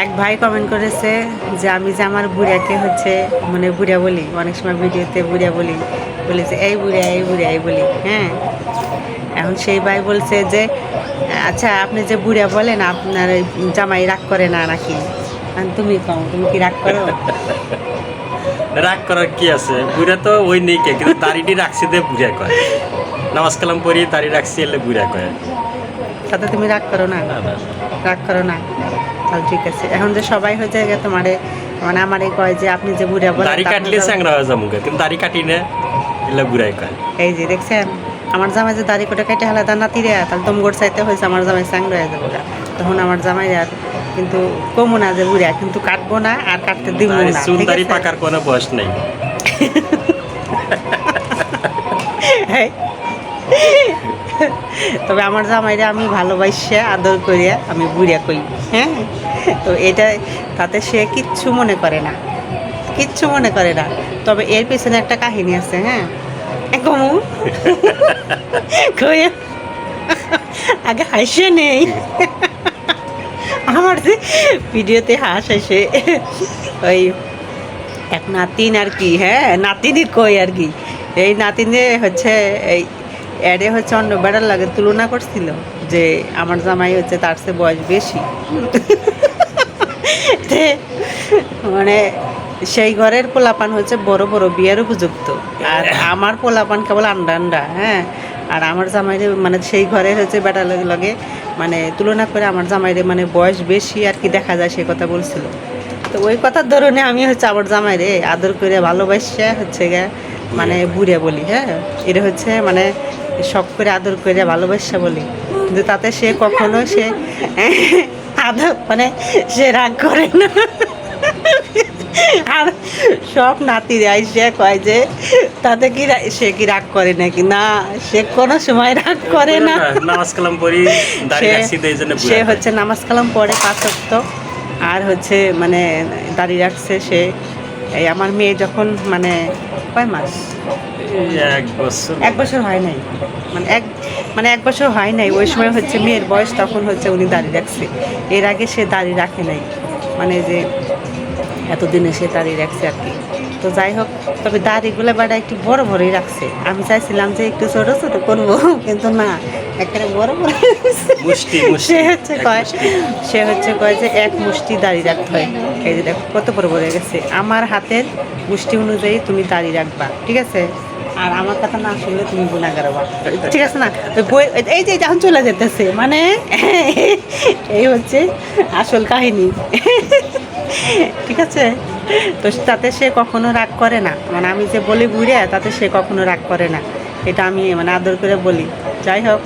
এক ভাই কমেন্ট করেছে যে আমি যে আমার বুড়িয়াকে হচ্ছে মানে বুড়া বলি অনেক সময় ভিডিওতে বুড়িয়া বলি বলেছে এই বুড়িয়া এই বুড়িয়া এই বলি। হ্যাঁ? এখন সেই ভাই বলছে যে আচ্ছা আপনি যে বুড়া বলেন আপনার জামাই রাগ করে না নাকি? তুমি কও তুমি কি রাগ করো? রাগ করার কি আছে? বুড়া তো ওই নেই কে কিন্তু দাড়িটি রাখছি দিয়ে বুড়া কয়। নামাজ কালাম পড়ি দাড়ি রাখছি এলে বুড়া কয়। তাতে তুমি রাগ করো না। রাগ করো না? ঠিক আছে। এখন যে সবাই হয়ে যায় তোমারে মানে আমারই কয় যে আপনি যে বুড়িয়া বলেন দাড়ি কাটলে চ্যাংরা হয়ে যাব কিন্তু দাড়ি কাটি না এলে বুড়াই কয়। এই যে দেখছেন আমার জামাই যে দাড়ি কোটে কেটে হেলা দানা তীরে তাহলে তোম গোট চাইতে হয়েছে আমার জামাই স্যাং হয়ে যাব তখন আমার জামাই আর কিন্তু কমু না যে বুড়িয়া কিন্তু কাটবো না আর কাটতে দিব না চুল দাড়ি পাকার কোনো বয়স নেই। হ্যাঁ। তবে আমার জামাইরা আমি ভালোবাসে আদর করিয়া আমি বুড়িয়া কই হ্যাঁ? তো এটা তাতে সে কিচ্ছু মনে করে না, কিচ্ছু মনে করে না। তবে এর পিছনে একটা কাহিনী আছে হ্যাঁ? কমু আগে হাসে নেই। আমার যে ভিডিওতে হাস আসে ওই এক নাতিন আর কি হ্যাঁ? নাতিনই কই আর কি? এই নাতিনে হচ্ছে এই অ্যাডে হচ্ছে অন্য বেড়ার লাগে তুলনা করছিল যে আমার জামাই হচ্ছে তার চেয়ে বয়স বেশি। মানে সেই ঘরের পোলাপান হচ্ছে বড় বড় বিয়ের উপযুক্ত। আর আমার পোলাপান কেবল আন্ডা আন্ডা হ্যাঁ? আর আমার জামাইরে মানে সেই ঘরের হচ্ছে বেটার লগে লগে মানে তুলনা করে আমার জামাইরে মানে বয়স বেশি আর কি দেখা যায় সেই কথা বলছিল। তো ওই কথার ধরনে আমি হচ্ছে আমার জামাইরে আদর করে ভালোবাসে হচ্ছে গে মানে বুড়ে বলি হ্যাঁ? এটা হচ্ছে মানে শখ করে আদর করে ভালোবাসা বলি। কিন্তু তাতে সে কখনো সে আদর মানে সে রাগ করে না। আর সব নাতিরা সে কয় যে তাতে কি সে কি রাগ করে নাকি? না সে কোনো সময় রাগ করে না। নামাজ কালাম পড়ি সে-। হচ্ছে নামাজ কালাম পড়ে পাঁচ আর হচ্ছে মানে দাঁড়িয়ে রাখছে সে। এই আমার মেয়ে যখন মানে কয় মাস? এক বছর। এক বছর হয় নাই। মানে এক মানে এক বছর হয় নাই। ওই সময় হচ্ছে মেয়ের বয়স তখন হচ্ছে উনি দাড়ি রাখছে। এর আগে সে দাড়ি রাখে নাই। মানে যে এতদিনে সে দাঁড়িয়ে রাখছে আর কি। তো যাই হোক তবে দাড়িগুলো বাড়া একটু বড় বড়ই রাখছে। আমি চাইছিলাম যে একটু ছোট ছোট করব কিন্তু না। একেবারে বড় বড় মুষ্টি, সে হচ্ছে কয় সে হচ্ছে কয় যে এক মুষ্টি দাড়ি রাখতে হয়। এই যে দেখো কত বড় বড় হয়ে গেছে। আমার হাতের মুষ্টি অনুযায়ী তুমি দাড়ি রাখবা ঠিক আছে? আর আমার কথা না শুনলে তুমি গুণা করবা ঠিক আছে না? এই যে যখন চলে যেতেছে। মানে এই হচ্ছে আসল কাহিনী। ঠিক আছে? তো তাতে সে কখনো রাগ করে না। মানে আমি যে বলি ঘুরে তাতে সে কখনো রাগ করে না। এটা আমি মানে আদর করে বলি। যাই হোক